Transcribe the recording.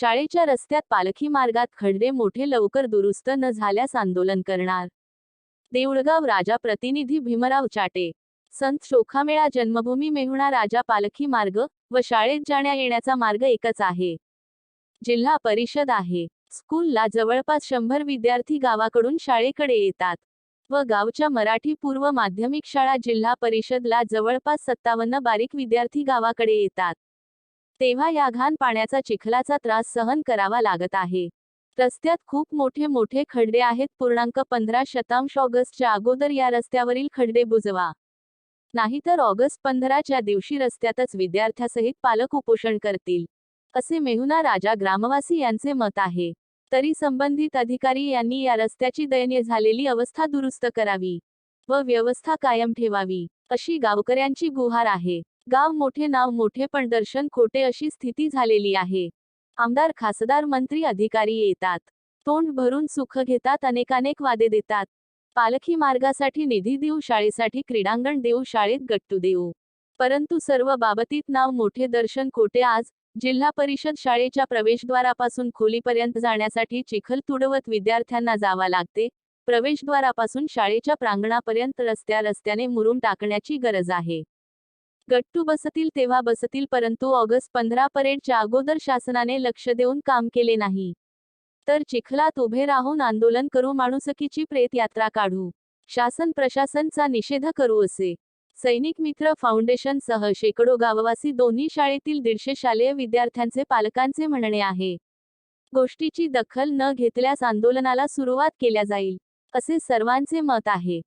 शाळेच्या रस्त्यात पालखी मार्गात खड्डे मोठे लवकर दुरुस्त न झाल्यास आंदोलन करणार. देऊळगाव राजा प्रतिनिधी भीमराव चाटे. संत शोखामेळा जन्मभूमी मेहुणा राजा पालखी मार्ग व शाळेत जाण्या येण्याचा मार्ग एकच आहे. जिल्हा परिषद आहे. स्कूलला जवळपास शंभर विद्यार्थी गावाकडून शाळेकडे येतात व गावच्या मराठी पूर्व माध्यमिक शाळा जिल्हा परिषदला जवळपास सत्तावन्न बारीक विद्यार्थी गावाकडे येतात. तेव्हा या घाण पाण्याचा चिखलाचा त्रास सहन करावा लागत आहे. रस्त्यात खूप मोठे मोठे खड्डे आहेत. पूर्णांक पंधरा शतांश ऑगस्टच्या अगोदर या रस्त्यावरील खड्डे बुजवा. नाहीतर ऑगस्ट पंधराच्या दिवशी रस्त्यातच विद्यार्थ्यासहित पालक उपोषण करतील. असे मेहुना राजा ग्रामवासी यांचे मत आहे. तरी संबंधित अधिकारी यांनी या रस्त्याची दयनीय झालेली अवस्था दुरुस्त करावी व व्यवस्था कायम ठेवावी अशी गावकऱ्यांची गुहार आहे. गाव मोठे नाव मोठे पण दर्शन खोटे अशी स्थिती झालेली आहे. आमदार खासदार मंत्री अधिकारी येतात. तोंड भरून सुख घेतात अनेकानेक वादे देतात. पालखी मार्गासाठी निधी देऊ शाळेसाठी क्रीडांगण देऊ शाळेत गट्टू देऊ. परंतु सर्व बाबतीत नाव मोठे दर्शन खोटे आज जिल्हा परिषद शाळेच्या प्रवेशद्वारापासून खोलीपर्यंत जाण्यासाठी चिखल तुडवत विद्यार्थ्यांना जावा लागते. प्रवेशद्वारापासून शाळेच्या प्रांगणापर्यंत रस्त्या रस्त्याने मुरुम टाकण्याची गरज आहे. गट्टू बसतील तेव्हा बसतील परंतु ऑगस्ट पंधरा परेडच्या अगोदर शासनाने लक्ष देऊन काम केले नाही. तर चिखलात उभे राहून आंदोलन करू माणुसकीची प्रेत यात्रा काढू. शासन प्रशासनचा निषेध करू असे. सैनिक मित्र फाउंडेशन सह शेकडो गाववासी दोन्ही शाळेतील दीडशे शालेय विद्यार्थ्यांचे पालकांचे म्हणणे आहे. गोष्टीची दखल न घेतल्यास आंदोलनाला सुरुवात केल्या जाईल असे सर्वांचे मत आहे.